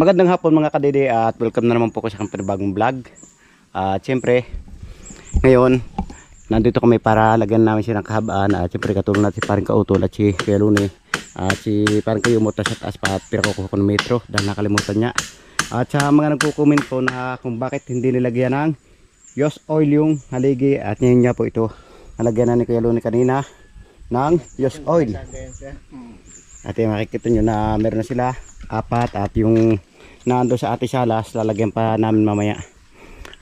Magandang hapon mga kadede at welcome na naman po ko sa aking panibagong vlog. At siyempre, ngayon, nandito kami para lagyan namin siya ng kahabaan at siyempre katulong natin parang kautol at si Kuya Lune at si parang kayo mo sa taas pa at pinakukuha ko ng metro dahil nakalimutan niya. At sa mga nagko-comment po na kung bakit hindi nilagyan ng Yos oil yung haligi at ngayon nga po ito nalagyan na ni Kuya Lune kanina ng Yos oil. At yung makikita nyo na meron na sila apat at yung nando sa ate salas lalagyan pa namin mamaya.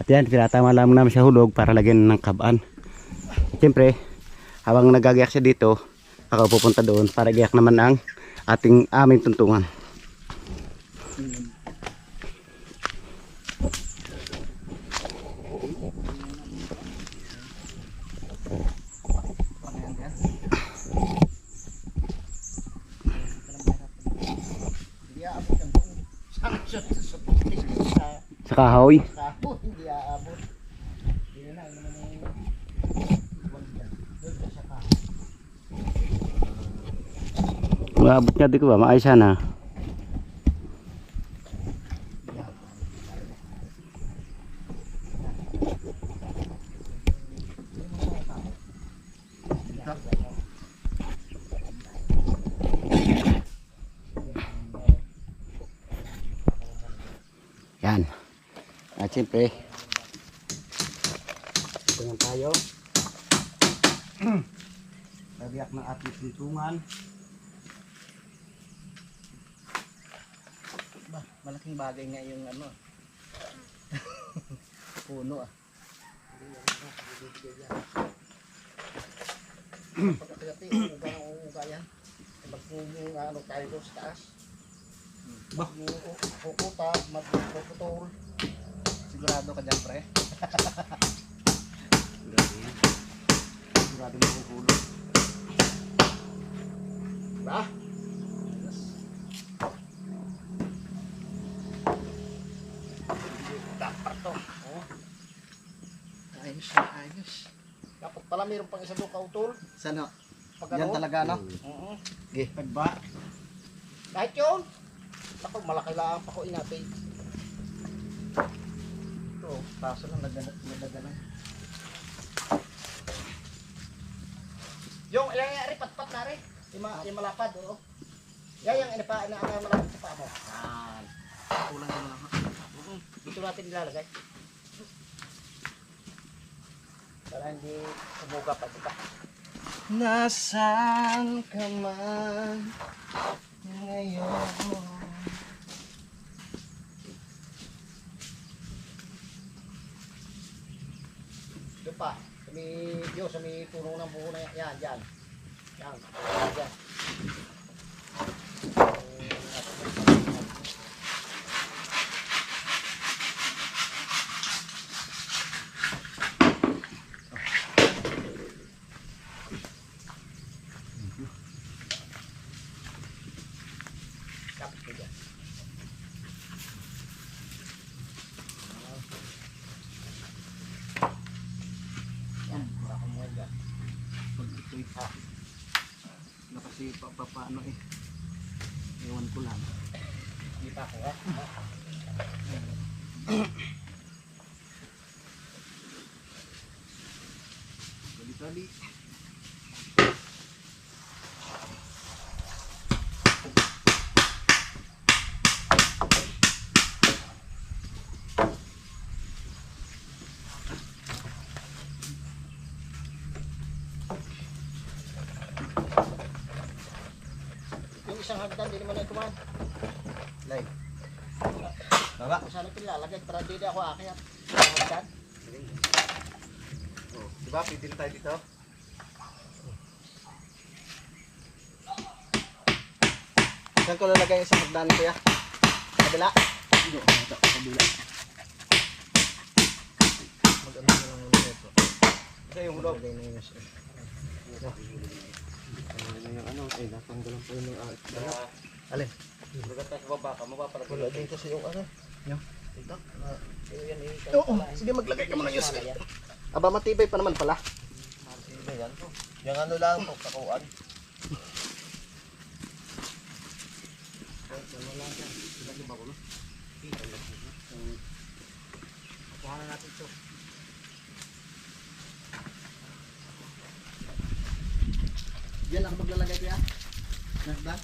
At yan, tinatama lang namin sa hulog para lagyan ng kabaan. Siyempre, habang nagagayak siya dito, ako pupunta doon para gayak naman ang ating aming tuntungan. Kahoy. Maabot nga di ko ba? Maayos sana. Yan. At siyempre, ito yan tayo. Nabiyak ng ating tuntungan. Ba, malaking bagay nga yung ano. Puno ah. Pagkakati, uga ng uga yan. Pag yung ano tayo sa taas. Ba? Yung kukuta, magpuputol. Sigurado ka dyan, pre. Sigurado mo kukulong. Ba? Dapat to. Oh. Ayos na ayos. Dapat pala mayroon pang isa doon kautol. Sana? Pag Yan ano? talaga, no? Oo. Pagba. Kahit yun. Ako, malaki lang pa ko inatay. Kaso lang nagana, nagana. Yung, yung, yung, ripat-pat na rin. Yung, yung malapad, oo. Yan, yung, inipa, ina, ang malapad sa paa mo. Yan. Kulang ko na lang. Mm, Dito natin nilalagay. Para hindi sumuga pa kita. Nasaan ka man ngayon? Doon pa. Sa sa may puno ng buho na yan. Yan, dyan. Yan, dyan. Tapos ko dyan. Yan, wala akong mga dyan. Pag ito'y ah, na kasi pa, pa, paano eh. Ewan ko lang. Hindi pa ako ha. Tali-tali. Yung isang hagdan, hindi naman na kumain. Lay. Saan ito nilalagay, para hindi ako akyat. Ang hagdan. Oh, diba? Pwede tayo dito. Saan ko lalagay yung isang hagdan kuya? Kabila? Hindi, ito. Kabila. Mag-ano na lang ulit ito. Kasi yung hulog. Lagay na yun siya. ano, eh, natanggalan pa yung uh, Alin? Lugat tayo sa baba ka, mapapara Wala din kasi yung ano. Yan, eh, Oo, sige maglagay ka muna yun. Aba, matibay pa naman pala. Sino yan? Yung ano lang, pagkakuan. Dalawa lang siya. Ilan yung bago no? Kuha na natin ito. Diyan ako maglalagay kaya. Nasdan?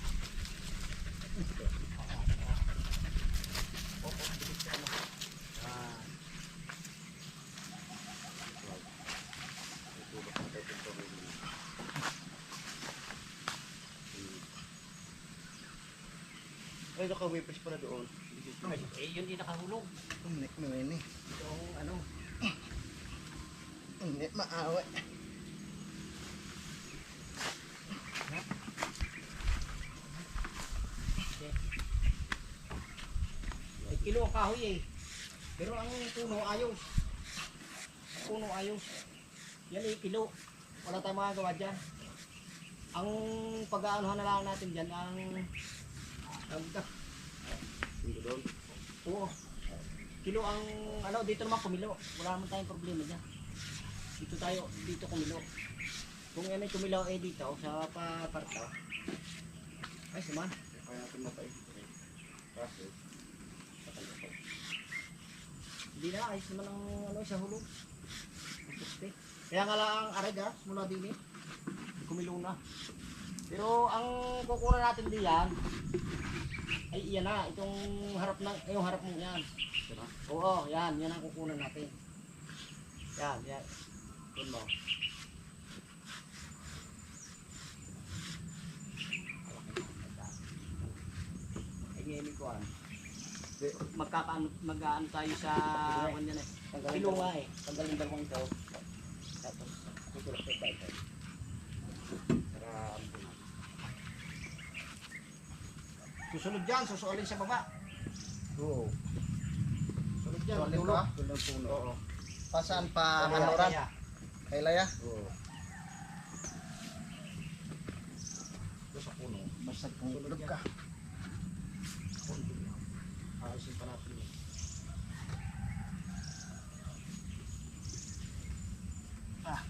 Ay, naka-wipers pala doon. Eh, yun din nakahulog. Hindi, may Yung ano, Hindi, maawa. may kilo ang kahoy eh. Pero ang puno ayos. Ang puno ayos. Yan eh, kilo. Wala tayong magagawa dyan. Ang pag-aanuhan na lang natin dyan, ang... Doon. Oo. Kilo ang ano dito naman kumilo. Wala naman tayong problema diyan. Dito tayo, dito kumilo. Kung yan ay kumilo eh dito sa paparta. Ay suman. Kaya natin matay. Kasi, Hindi na ayos naman ang ano sa hulog. Kaya nga lang ang arega mula din eh. Kumilo na. Pero ang kukuha natin diyan ay iyan na, itong harap ng, yung harap mo yan. Oo, yan, yan ang kukunan natin. Yan, yan. Yun mo. Ngayon ko ah. Magkakaano, mag-ano tayo sa kanya na eh. Tanggalin ko. eh. Tanggalin dalawang ito. Tapos, tutulak ko pa ito. Para, Susunod dyan, susuolin sa baba. Oo. Susunod dyan, Tuloy dulo. pa? Puno. Oo. Pasaan pa Kaya- hanuran? kaya. Kay Laya? Oo. Doon sa puno. Basta kung Sunod ulog yan. ka. Ayusin pa natin yun. Ah.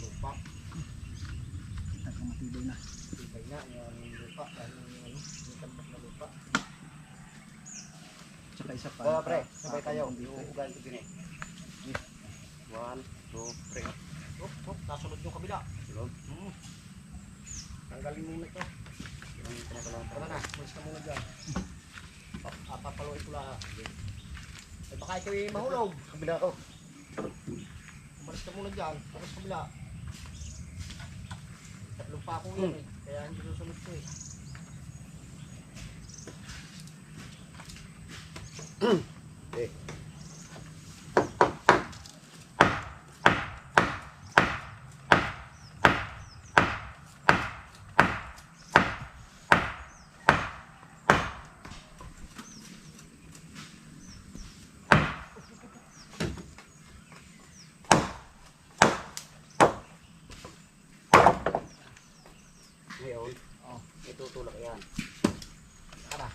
Lupa? Kita ka matibay na. Nga yung lupa. Dahil yung ano, yung tambak na lupa. Tsaka isa pa. Tara pre, sabay tayo. Ugal ko din eh. One, two, three. Oh, oh, nasunod yung kabila. Silog. Hmm. Tanggalin muna ito. Tara na, malis ka muna dyan. Pa- ah, Papaluin ko lang. Eh baka ito yung mahulog. Kabila ko. Umalis ka muna dyan. Tapos kabila. Tatlong pa ako yan eh. Kaya hindi susunod ko eh. itutulak yan. Tara.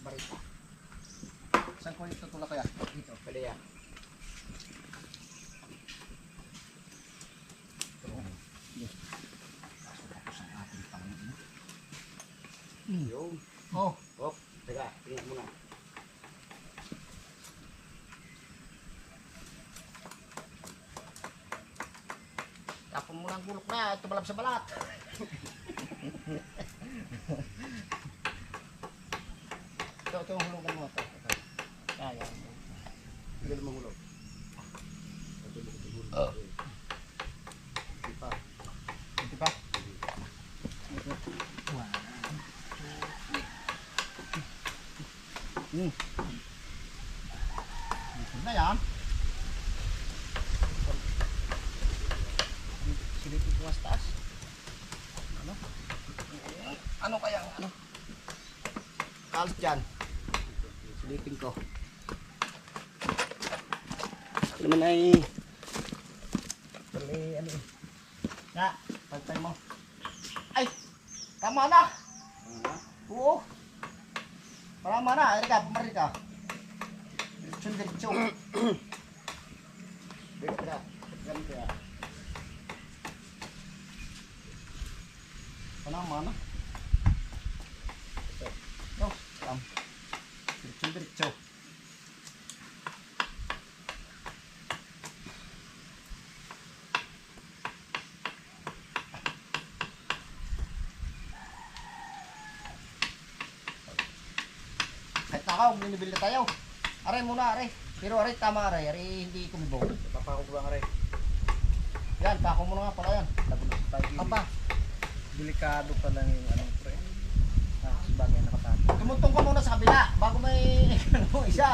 Barita. Saan ko ito tulak kaya? Dito. Pwede yan. Yung. Oh. Oh, teka, tingnan muna. Tapon mo ng gulok na. Ito malab sa balat. Ito, ito yung hulugan mo. Ito. ito. Yan. Tingnan mo hulog. Oh. Di pa. Ito pa. Hmm. Na yan. Silipin ko mas taas. Ano? Ano kaya ano? Kalos dyan. Silipin ko. Ito naman ay Tuloy, ano eh. Na, pagtay mo. Ay! Tama na! Oo. Tama na. Ay, ka, pumari ka. Diretso, diretso. Diretso ka. Ganito ya. Tama na. kuan. Diretso diretso. Kahit nakaw, binibil na tayo. Aray muna, aray. Pero aray, tama aray. Aray, hindi kumibong. Papako ko ba aray? Yan, pako mo na nga pala yan. Apa, Delikado pa lang yung anong pre. Ah, bagay nakatago. tumuntong ka muna sa kabila bago may ano, isa.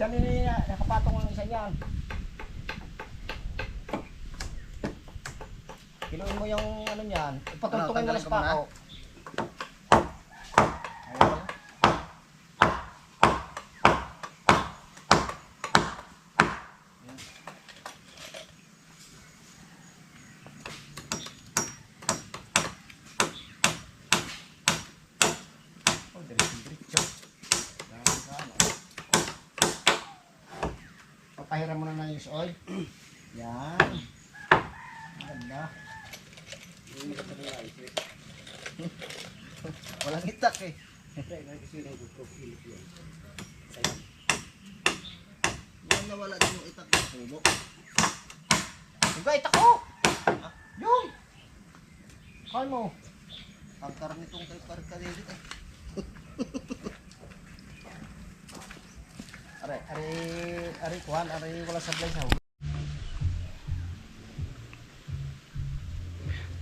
Yan ini nakapatong ang isa niyan. Kiluin mo yung ano niyan. Ipatuntungin mo Ano, na sa pako. Ayun. Oh, diretso diretso. Yan, yan. Papahiram mo na ng use oil. Yan. Ganda. Walang itak eh. Yung nawala din yung itak ng tubo. Diba itak ko? Yun! Kaya mo. Ang karnitong kay Parkalilit eh. Are, are, are, kuhan, are, wala sa huli.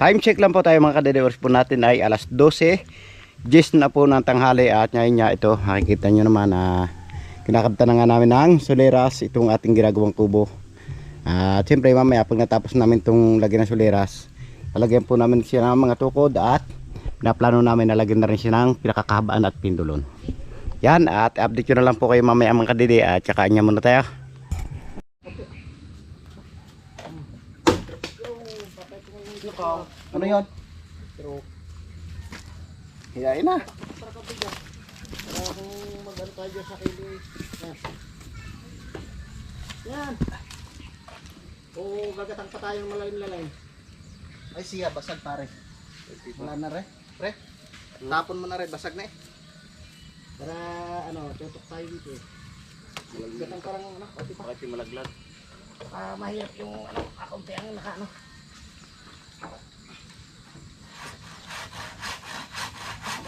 Time check lang po tayo mga kadedewers po natin ay alas 12. 10 na po ng tanghali at ngayon nga ito makikita nyo naman na kinakabta na nga namin ng soleras itong ating ginagawang kubo. At siyempre mamaya pag natapos namin itong lagyan ng soleras lalagyan po namin siya ng mga tukod at pinaplano namin na lagyan na rin siya ng pinakakahabaan at pindulon. Yan at update nyo na lang po kayo mamaya mga kadede at saka anya muna tayo. Ano yun? Pero, Hiyain na. para ka bigas. Para kung mag-ano tayo dyan sa kilo eh. Yan. Yan. O gagatang pa tayo ng malalim-lalim. Ay siya, basag pare. Wala na re. Pre, tapon mo na re, basag na eh. Para ano, tutok tayo dito eh. Gatang parang ano, pati pa. Bakit malaglag? Ah, mahirap yung ano, akaunti ang naka ano.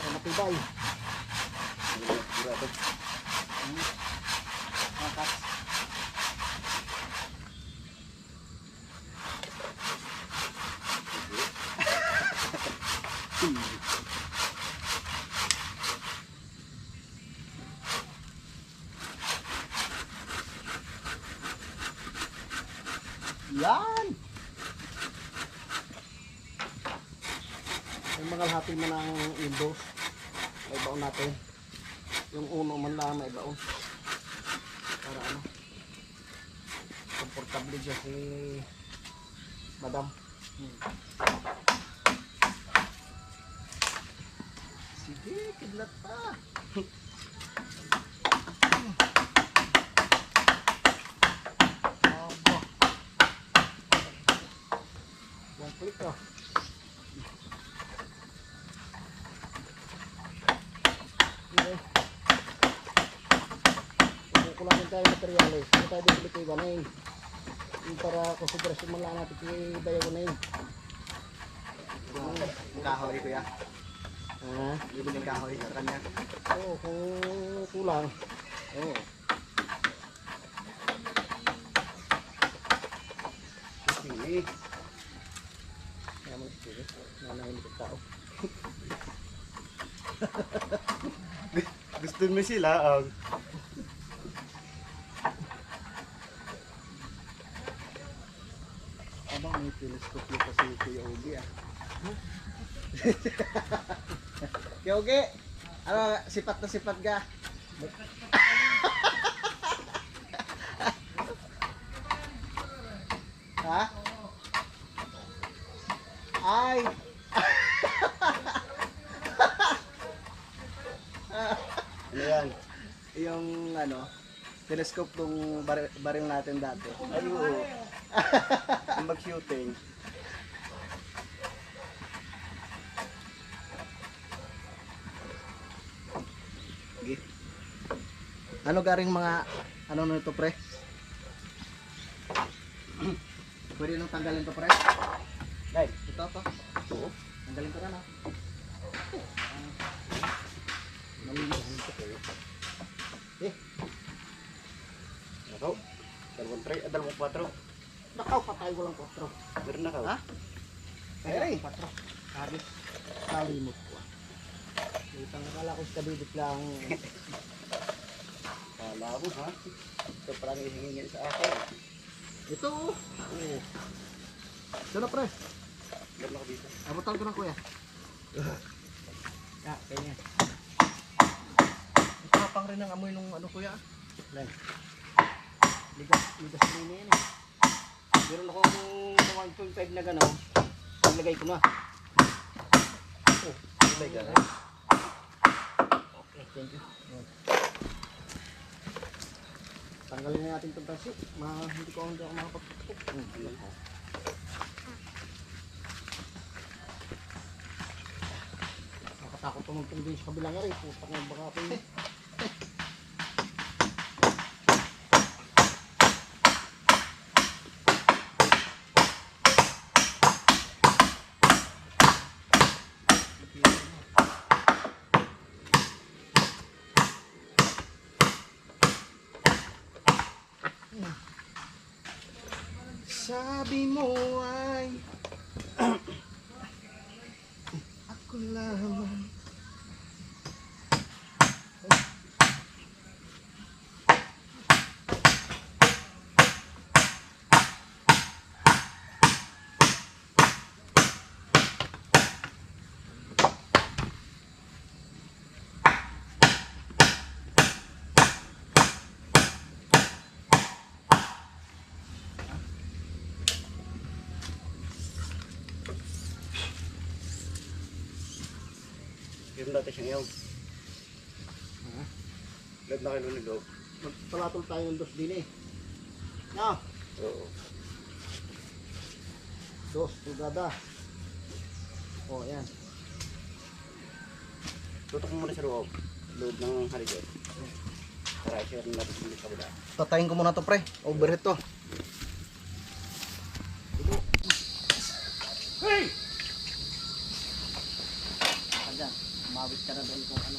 Para matibay. Yan! Yung mga lahati man ng windows, may baon natin. Yung uno man lang may baon. Para ano, komportable dyan si Madam. Sige, kidlat pa. Aba. One click oh. Okay. Kukulangin tayo ng materyales. Hindi tayo bibili kay Banay. Yung para konsiderasyon man lang natin kay Bayaw Banay. Kahoy kuya. Ah, Bibiling kahoy sa kanya. oo, kung kulang. Oo. Sige. Kaya mo si Chiri. Nanahilig ang tao. Gusto mo sila ang Abang may telescope yung kasi Kuya Ogi ah. Kuya Ogi, ano, sipat na sipat ka. ha? Ay! ano yan? Yung ano, telescope bar- baril natin dati. Ay, oo. Mag-shooting. Ano garing mga ano na ito pre? Pwede nang tanggalin to pre? Dahil, Ito to. Oo. Tanggalin ko na na. Nalilihan ko kayo. nakaw. Dalawang tray, ah, dalawang kwatro. Nakaw, patay ko lang 4. Meron nakaw. Ha? Kaya Ay, 4. Sabi, kalimot ko. ah. Utang akala ko sa bibit lang. Kala mo ha? Ito parang hihingin sa akin. Ito oh. Oo. Na pre. Meron ako dito. Abutan ko na kuya. Ah, kanya. Tapang rin ang amoy nung ano kuya. Lan. Ligas, ligas din yan eh. Meron ako ng 1.5 na gano'n. Ilagay ko na. Oh, ilagay ka na. Okay, thank you. Tanggalin na natin itong tasi. Ma, hindi ko hindi ako makapagpapok. Hmm, Nakatakot tumungtong din sa kabilang rin. Putak na baka ako yun. Ako Meron natin siyang. Ha? Lahat na kayo ng loob. Magpalatol tayo ng dos din eh Na, Oo. dos, tugada Oh, yan Tutok mo muna sa loob. Loob ng haligon. Tara, share natin sa kabila. Tatayin ko muna to pre, overhead to Hey! Kada, umawit ka na doon kung ano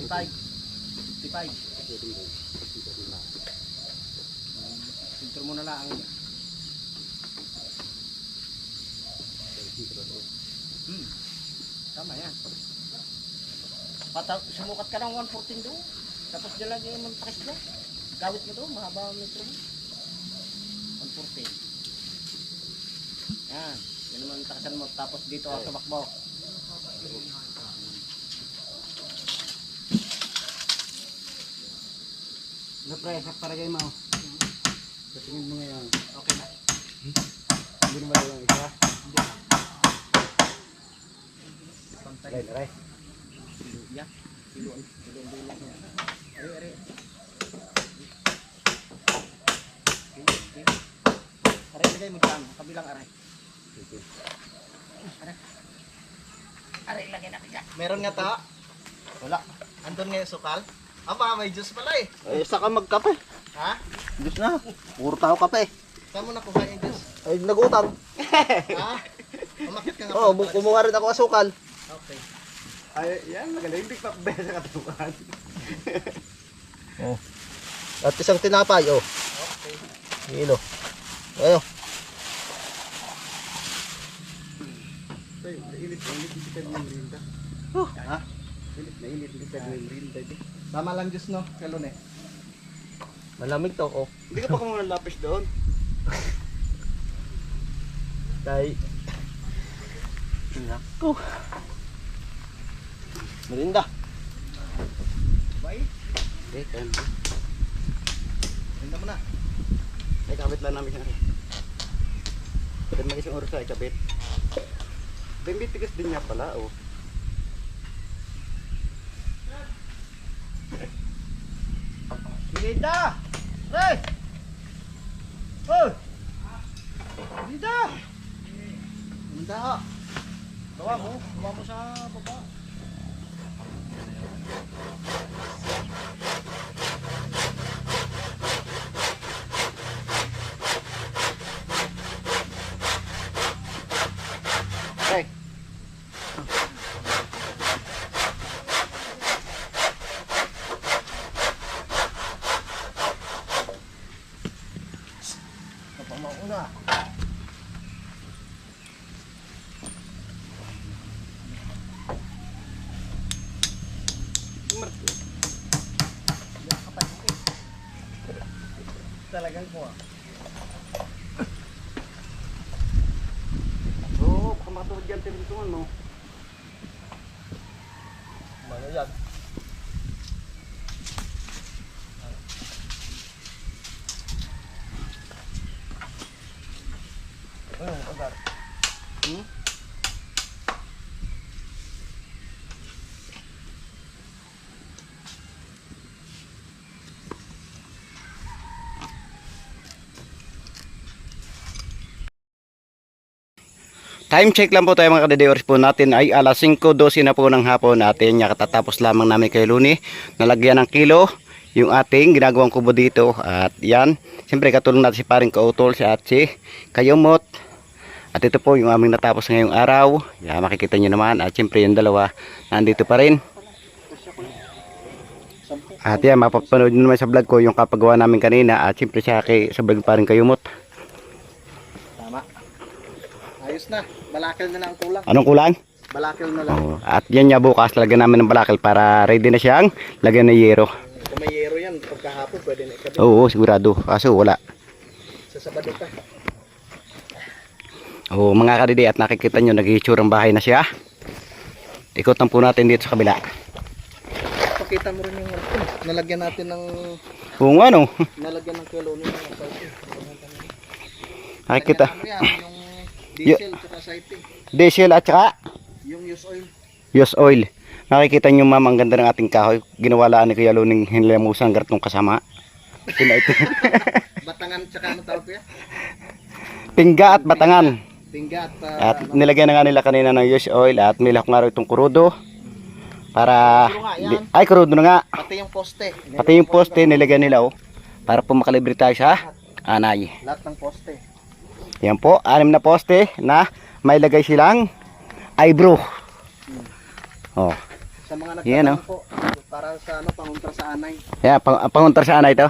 55 55 Filter mo na lang yan. Hmm. Tama yan. Pata sumukat ka ng 114 doon. Tapos dyan lang yung mantakis mo. Gawit mo doon, mahaba ang metro mo. 114. Yan. Yan naman takasan mo. Tapos dito ang tumakbo. Ano pre, sa paragay mo. Patingin mo ngayon. Okay na. Hindi naman yung isa. Pantay. Aray, aray. Ya. Siluan. Siluan din lang yan. Ari, ari. Okay, okay. Aray, lagay mo dyan. Kabilang aray. Aray. Aray, lagay natin dyan. Meron nga ta. Wala. Andun nga yung sukal. Aba, may juice pala eh. Ay, saka magkape. Ha? Diyos na. Puro tao kape. Saan mo nakuha yung juice? Ay, nagutang. ha? Umakit ka nga Oo, pala. kumuha rin ako asukal. Okay. Ay, yan, magaling. Hindi pa besa sa katukan. At isang tinapay, oh. Okay. Hilo. Ayo. Ay, init na init. Hindi ka ng rinda. Ha? Init na init. Hindi ka ng rinda. Tama lang juice no, kalon eh. Malamig to, oh. Hindi ka pa kumuha ng lapis doon. Tay. Nako. Merinda. Bye. Eh, kan. Ganda mo na. Ay, kabit lang namin siya. Pwede mag isang oras ay kabit. Bimbit tigas din niya pala, oh. Linda! Hey! Oh! Linda! Linda! Bawa mo. Bawa mo sa baba. Talagang ah. Oo, baka matulad yan tinuntungan mo. Ano yan? Ano, agar? Hmm? Time check lang po tayo mga kadedewers po natin. Ay alas 5.12 na po ng hapon. Natin katatapos lamang namin kay Luni. Nalagyan ng kilo yung ating ginagawang kubo dito. At yan siyempre katulong natin si paring kautol si Atsi kayumot at ito po yung aming natapos ngayong araw. Yan makikita nyo naman. At siyempre yung dalawa nandito pa rin. At yan mapapanood nyo naman sa vlog ko yung kapagawa namin kanina. At siyempre kay, sa vlog paring kayumot Tama. Ayos na. Balakil na lang ang kulang. anong kulang? Balakil na lang. Oh, at yan niya bukas lagyan namin ng balakal para ready na siyang lagyan ng yero. Kung may yero yan, pagkahapon pwede na ikabit. Oo, sigurado. Kaso wala. Sa Sabado pa. Oo, mga kadidi at nakikita nyo nag-iitsurang bahay na siya. Ikot lang po natin dito sa kabila. Pakita mo rin yung ano, nalagyan natin ng Oo nga no. nalagyan ng kilo ng sauce. Nakikita. Ano yan, diesel at saka Yung use oil. Yos oil. Nakikita nyo ma'am ang ganda ng ating kahoy. Ginawalaan ni Kuya Luning hinlamusan gartong kasama. Sina ito. Batangan tsaka ano tawag kuya? Pingga at batangan. Tingga at, ah, At nilagyan na nga nila kanina ng yos oil at nilak nga rin itong kurudo. Para... Yan. di- ay, kurudo na nga. pati yung poste. Pati yung poste nilagyan nila oh. Para po makalibre tayo sa anay. Lahat ng poste. Yan po, anim na poste na may lagay silang eyebrow. Oh. Sa mga nagtatanong po, para sa ano, panguntra sa anay. Yan, pang, panguntar sa anay to.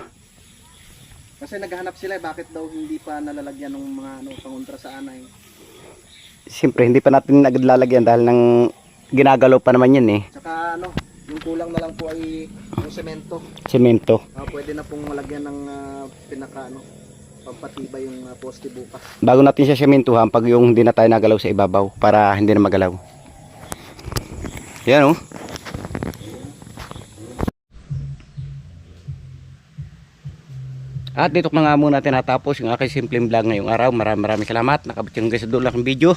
Kasi naghahanap sila eh, bakit daw hindi pa nalalagyan ng mga ano, panguntra sa anay. Siyempre, hindi pa natin agad lalagyan dahil nang ginagalaw pa naman yan eh. Tsaka ano, yung kulang na lang po ay yung semento. Semento. Ah, pwede na pong malagyan ng ah, pinaka ano, pampatibay yung ah, poste bukas. Bago natin siya sementuhan pag yung hindi na tayo nagalaw sa ibabaw para hindi na magalaw. Yan oh. At dito na nga muna natin natapos yung aking simpleng vlog ngayong araw. Maraming maraming salamat. Nakabit yung guys sa dulo ng video.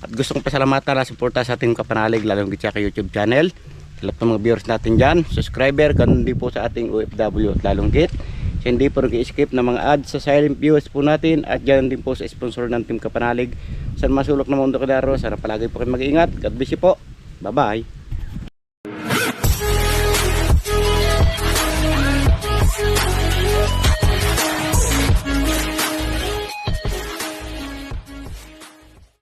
At gusto kong pasalamatan na suporta sa ating kapanalig lalong gitsa kay YouTube channel. Sa lahat ng mga viewers natin dyan, subscriber, ganun din po sa ating OFW at lalong git. Hindi po nag-skip ng mga ads sa silent viewers po natin at dyan din po sa sponsor ng Team Kapanalig. San masulok na mundo kadaro, sana palagi po kayo mag-iingat. God bless you po. Bye-bye.